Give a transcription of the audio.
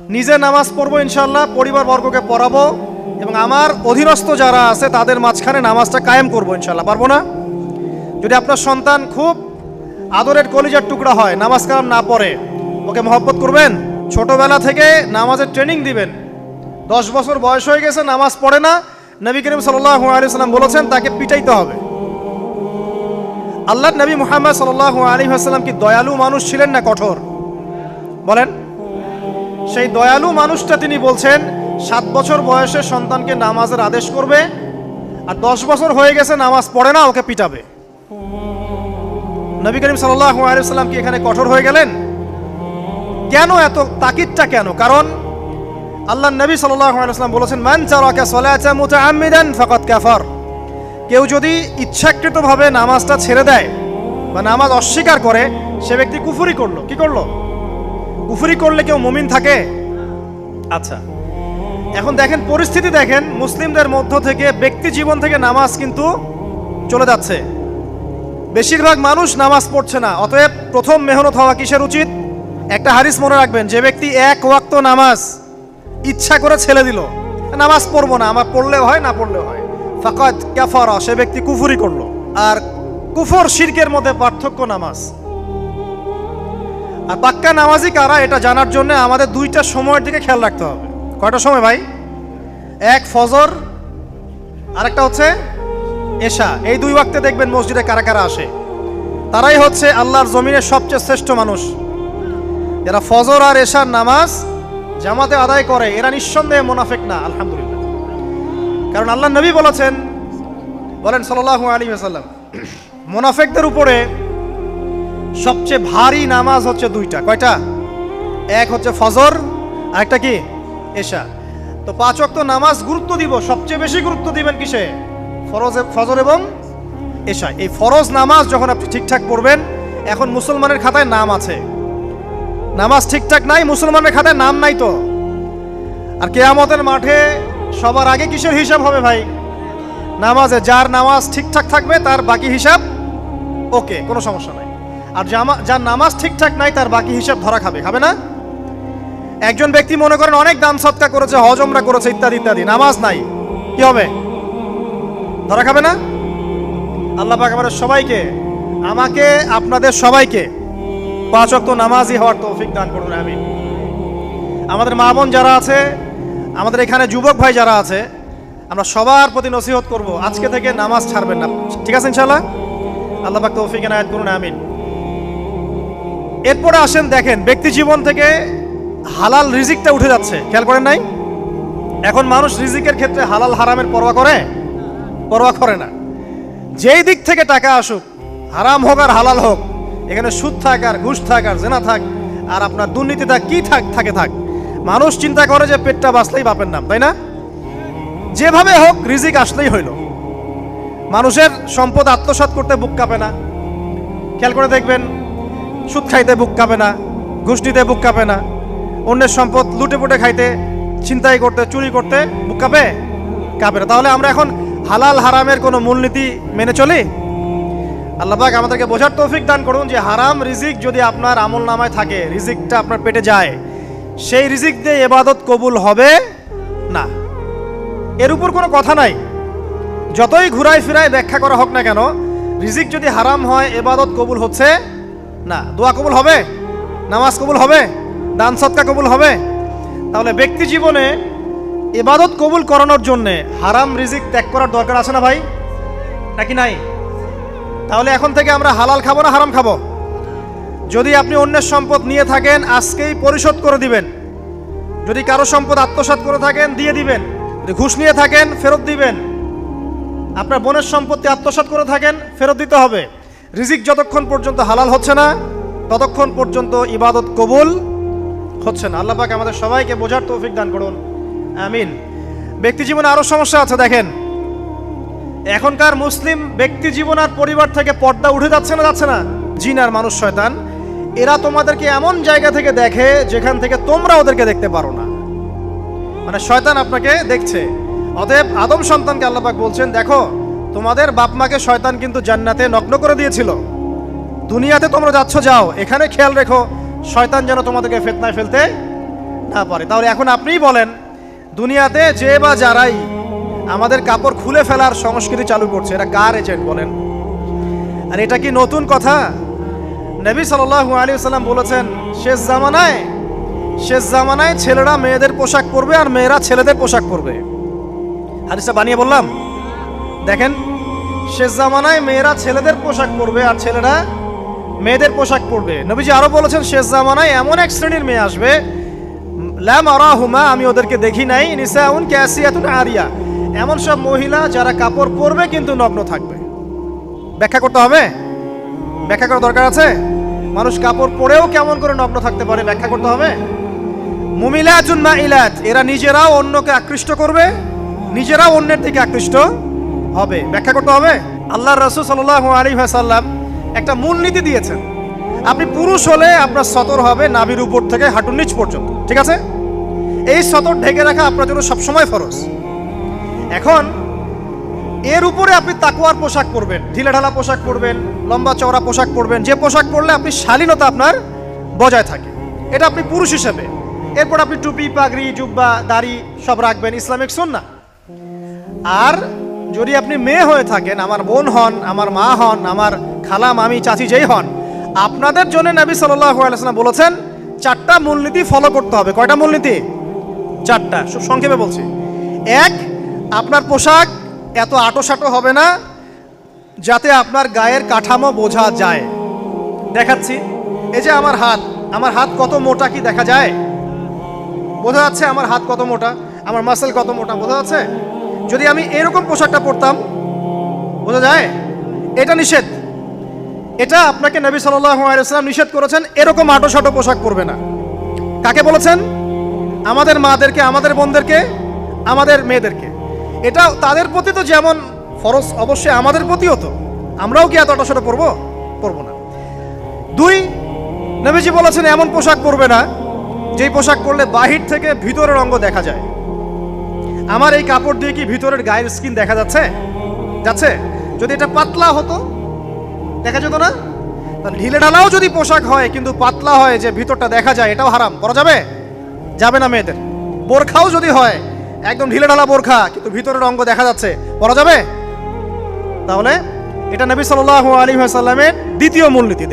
নিজে নামাজ পড়ব ইনশাল্লাহ পরিবার বর্গকে পড়াবো এবং আমার অধীনস্থ যারা আছে তাদের মাঝখানে নামাজটা কায়েম করব ইনশাল্লাহ পারব না? যদি আপনার সন্তান খুব আদরের কলিজার টুকরা হয়, নামাজ কালাম না পড়ে, ওকে মহব্বত করবেন? ছোটবেলা থেকে নামাজের ট্রেনিং দিবেন। দশ বছর বয়স হয়ে গেছে, নামাজ পড়ে না। নবী করিম সাল্লাহ আলিয়াল্লাম বলেছেন, তাকে পিটাইতে হবে। আল্লাহ নবী মুহাম্মদ সাল্লাহ আলী আসাল্লাম কি দয়ালু মানুষ ছিলেন না কঠোর? বলেন। সেই দয়ালু মানুষটা তিনি বলছেন, সাত বছর বয়সে সন্তানকে নামাজের আদেশ করবে আর দশ বছর হয়ে গেছে নামাজ পড়ে না, ওকে পিটাবে। নবী করিম আলিয়াল্লাম কি এখানে কঠোর হয়ে গেলেন? কেন এত তাকিদটা কেন? কারণ আল্লাহ নবী আলাইসাল্লাম বলেছেন, মান কাফার। কেউ যদি ইচ্ছাকৃতভাবে নামাজটা ছেড়ে দেয় বা নামাজ অস্বীকার করে, সে ব্যক্তি কুফুরি করল। কি করল? কুফুরি করলে কেউ মুমিন থাকে? আচ্ছা। এখন দেখেন পরিস্থিতি দেখেন, মুসলিমদের মধ্য থেকে ব্যক্তি জীবন থেকে নামাজ কিন্তু চলে যাচ্ছে। বেশিরভাগ মানুষ নামাজ পড়ছে না, অতএব প্রথম মেহনত হওয়া কিসের উচিত? একটা হারিস মনে রাখবেন, যে ব্যক্তি এক ওয়াক্ত নামাজ ইচ্ছা করে ছেড়ে দিল, নামাজ পড়ব না, আমার পড়লেও হয়, না পড়লেও হয়। ফাকাত ক্যাফারা সে ব্যক্তি কুফুরি করল। আর কুফর, শিরকের মধ্যে পার্থক্য নামাজ। আর পাক্কা নামাজি কারা, এটা জানার জন্য আমাদের দুইটা সময়ের দিকে খেয়াল রাখতে হবে। কয়টা সময় ভাই? এক ফজর, আরেকটা হচ্ছে এশা। এই দুই ওয়াক্তে দেখবেন মসজিদে কারা কারা আসে। তারাই হচ্ছে আল্লাহর জমিনের সবচেয়ে শ্রেষ্ঠ মানুষ। যারা ফজর আর এশার নামাজ জামাতে আদায় করে, এরা নিঃসন্দেহে মোনাফেক না, আলহামদুলিল্লাহ। কারণ আল্লাহ নবী বলেছেন, বলেন সাল্লাহ আলী সাল্লাম মোনাফেকদের উপরে সবচেয়ে ভারী নামাজ হচ্ছে দুইটা। কয়টা? এক হচ্ছে ফজর আর একটা কি? এশা। তো পাঁচ ওয়াক্ত নামাজ গুরুত্ব দিব, সবচেয়ে বেশি গুরুত্ব দিবেন কিসে? ফরজ ফজর এবং এশা এই ফরজ নামাজ যখন আপনি ঠিকঠাক পড়বেন, এখন মুসলমানের খাতায় নাম আছে। নামাজ ঠিকঠাক নাই, মুসলমানের খাতায় নাম নাই তো। আর কেয়ামতের মাঠে সবার আগে কিসের হিসাব হবে ভাই? নামাজে যার নামাজ ঠিকঠাক থাকবে, তার বাকি হিসাব ওকে, কোনো সমস্যা নাই। আর যার নামাজ ঠিকঠাক নাই, তার বাকি হিসাব ধরা খাবে। খাবে না? একজন ব্যক্তি মনে করেন অনেক দান সৎকা করেছে হজমরা করেছে, ইত্যাদি ইত্যাদি, নামাজ নাই। কি হবে? ধরা খাবে না? আল্লাহ পাক আমাদের সবাইকে, আমাকে, আপনাদের সবাইকে পাঁচ অক্ত নামাজি হওয়ার তৌফিক দান করুন আমি আমাদের মা বোন যারা আছে, আমাদের এখানে যুবক ভাই যারা আছে, আমরা সবার প্রতি নসিহত করব, আজকে থেকে নামাজ ছাড়বেন না। ঠিক আছে ইনশাল্লাহ আল্লাহ পাক তৌফিক এনায়েত করুন, আমিন। এরপরে আসেন, দেখেন, ব্যক্তি জীবন থেকে হালাল রিজিকটা উঠে যাচ্ছে। খেয়াল করেন নাই? এখন মানুষ রিজিকের ক্ষেত্রে হালাল হারামের পরোয়া করে? পরোয়া করে না। যেই দিক থেকে টাকা আসুক, হারাম হোক আর হালাল হোক, এখানে সুদ থাক আর ঘুষ থাক আর জেনা থাক, আর আপনার দুর্নীতি থাক, কি থাক, থাকে থাক। মানুষ চিন্তা করে যে পেটটা বাঁচলেই বাপের নাম, তাই না? যেভাবে হোক, রিজিক আসলেই হইল। মানুষের সম্পদ আত্মসাৎ করতে বুক কাঁপে না। খেয়াল করে দেখবেন সুদ খাইতে বুক কাঁপে না, ঘুষ নিতে বুক কাঁপে না। অন্যের সম্পদ লুটে পুটে খাইতে, ছিনতাই করতে, চুরি করতে বুক কাঁপে। কাঁপে না। তাহলে আমরা এখন হালাল হারামের কোনো মূলনীতি মেনে চলি? আল্লাহ পাক আমাদেরকে বোঝার তৌফিক দান করুন যে হারাম রিজিক যদি আপনার আমল নামায় থাকে, রিজিকটা আপনার পেটে যায়। সেই রিজিক দিয়ে এবাদত কবুল হবে না। এর উপর কোনো কথা নাই। যতই ঘুরায় ফিরায় ব্যাখ্যা করা হোক না কেন, রিজিক যদি হারাম হয়, এবাদত কবুল হচ্ছে না, দোয়া কবুল হবে? নামাজ কবুল হবে? দান সৎকা কবুল হবে? তাহলে ব্যক্তি জীবনে এবাদত কবুল করানোর জন্যে হারাম রিজিক ত্যাগ করার দরকার আছে না ভাই? নাকি নাই? তাহলে এখন থেকে আমরা হালাল খাব না হারাম খাব? যদি আপনি অন্যের সম্পদ নিয়ে থাকেন, আজকেই পরিশোধ করে দিবেন। যদি কারও সম্পদ আত্মসাৎ করে থাকেন, দিয়ে দিবেন। যদি ঘুষ নিয়ে থাকেন, ফেরত দিবেন। আপনার বোনের সম্পত্তি আত্মসাৎ করে থাকেন, ফেরত দিতে হবে। রিজিক যতক্ষণ পর্যন্ত হালাল হচ্ছে না, ততক্ষণ পর্যন্ত ইবাদত কবুল হচ্ছে না। আল্লাহ পাক আমাদের সবাইকে বোঝার তৌফিক দান করুন। আমিন। ব্যক্তি জীবনে আরও সমস্যা আছে, দেখেন। এখনকার মুসলিম ব্যক্তি জীবন আর পরিবার থেকে পর্দা উঠে যাচ্ছে না যাচ্ছে না? জিন আর মানুষ, শয়তান। এরা তোমাদেরকে এমন জায়গা থেকে দেখে যেখান থেকে তোমরা ওদেরকে দেখতে পারো না। মানে শয়তান আপনাকে দেখছে। অতএব আদম সন্তানকে আল্লাপাক বলছেন, দেখো তোমাদের বাপ মাকে শয়তান কিন্তু জান্নাতে নগ্ন করে দিয়েছিল। দুনিয়াতে তোমরা যাচ্ছ, যাও, এখানে খেয়াল রেখো, শয়তান যেন তোমাদেরকে ফেতনায় ফেলতে না পারে। তাহলে এখন আপনিই বলেন, দুনিয়াতে যে বা যারাই আমাদের কাপড় খুলে ফেলার সংস্কৃতি চালু করছে এটা কার এজেন্ট বলেন? আর এটা কি নতুন কথা? নবী সাল্লাল্লাহু আলাইহি সাল্লাম বলেছেন, শেষ জামানায় শেষ জামানায় ছেলেরা মেয়েদের পোশাক পরবে আর মেয়েরা ছেলেদের পোশাক পরবে। হাদিসটা বানিয়ে বললাম দেখেন শেষ জামানায় মেয়েরা ছেলেদের পোশাক পরবে আর ছেলেরা মেয়েদের পোশাক পরবে। নবীজি আরও বলেছেন শেষ জামানায় এমন এক শ্রেণির মেয়ে আসবে ল্যাম আরাহুমা, আমি ওদেরকে দেখি নাই, নিসাউন ক্যাসিয়াতুন আরিয়া। এমন সব মহিলা যারা কাপড় পরবে কিন্তু নগ্ন থাকবে। ব্যাখ্যা করতে হবে? ব্যাখ্যা করার দরকার আছে? মানুষ কাপড় পরেও কেমন করে নগ্ন থাকতে পারে, ব্যাখ্যা করতে হবে? মুমিলাতুন মাইলাত, এরা নিজেরাও অন্যকে আকৃষ্ট করবে, নিজেরাও অন্যের দিকে আকৃষ্ট হবে। ব্যাখ্যা করতে হবে? আল্লাহ রসুল সাল্লাহ আলাইহি ওয়াসাল্লাম একটা মূলনীতি দিয়েছেন। আপনি পুরুষ হলে আপনার সতর হবে নাভির উপর থেকে হাঁটুর নিচ পর্যন্ত। ঠিক আছে? এই সতর ঢেকে রাখা আপনার জন্য সবসময় ফরজ। এখন, এর উপরে আপনি তাকুয়ার পোশাক পরবেন। ঢিলেঢালা পোশাক পরবেন, লম্বা চওড়া পোশাক পরবেন। যে পোশাক পরলে আপনি শালীনতা আপনার বজায় থাকে। এটা আপনি পুরুষ হিসেবে। এরপর আপনি টুপি, পাগড়ি, জুব্বা, দাড়ি সব রাখবেন। ইসলামিক সুন্নাহ। আর যদি আপনি মেয়ে হয়ে থাকেন, আমার বোন হন, আমার মা হন, আমার খালা, মামি, চাচি যেই হন, আপনাদের জন্য নবী ওয়াসাল্লাম বলেছেন, চারটা মূলনীতি ফলো করতে হবে। কয়টা মূলনীতি? চারটা খুব সংক্ষেপে বলছি। এক, আপনার পোশাক এত আটোসাটো হবে না, যাতে আপনার গায়ের কাঠামো বোঝা যায়। দেখাচ্ছি, এই যে আমার হাত আমার হাত কত মোটা কি দেখা যায়? বোঝা যাচ্ছে আমার হাত কত মোটা, আমার মাসেল কত মোটা, বোঝা যাচ্ছে? যদি আমি এরকম পোশাকটা পরতাম, বোঝা যায়? এটা নিষেধ। এটা আপনাকে নবী ওয়াসাল্লাম নিষেধ করেছেন, এরকম আটো সাটো পোশাক পরবে না। কাকে বলেছেন? আমাদের মাদেরকে, আমাদের বোনদেরকে, আমাদের মেয়েদেরকে। এটা তাদের প্রতি তো যেমন ফরজ, অবশ্যই আমাদের প্রতিও তো। আমরাও কি এত আটো পরবো? পরবো না। দুই, নবীজি বলেছেন, এমন পোশাক পরবে না, যেই পোশাক পরলে বাহির থেকে ভিতরের অঙ্গ দেখা যায়। আমার এই কাপড় দিয়ে কি ভিতরের গায়ের স্কিন দেখা যাচ্ছে? যাচ্ছে? যদি এটা পাতলা হতো, দেখা যেত না? ঢিলে ঢালাও যদি পোশাক হয়, কিন্তু পাতলা হয় যে ভিতরটা দেখা যায়, এটাও হারাম। করা যাবে? যাবে না মেয়েদের। বোরখাও যদি হয়, একদম ঢিলে ঢালা বোরখা, কিন্তু ভিতরের অঙ্গ দেখা যাচ্ছে। করা যাবে? তাহলে এটা নবী সাল্লাল্লাহু আলাইহি ওয়াসাল্লামের দ্বিতীয় মূলনীতি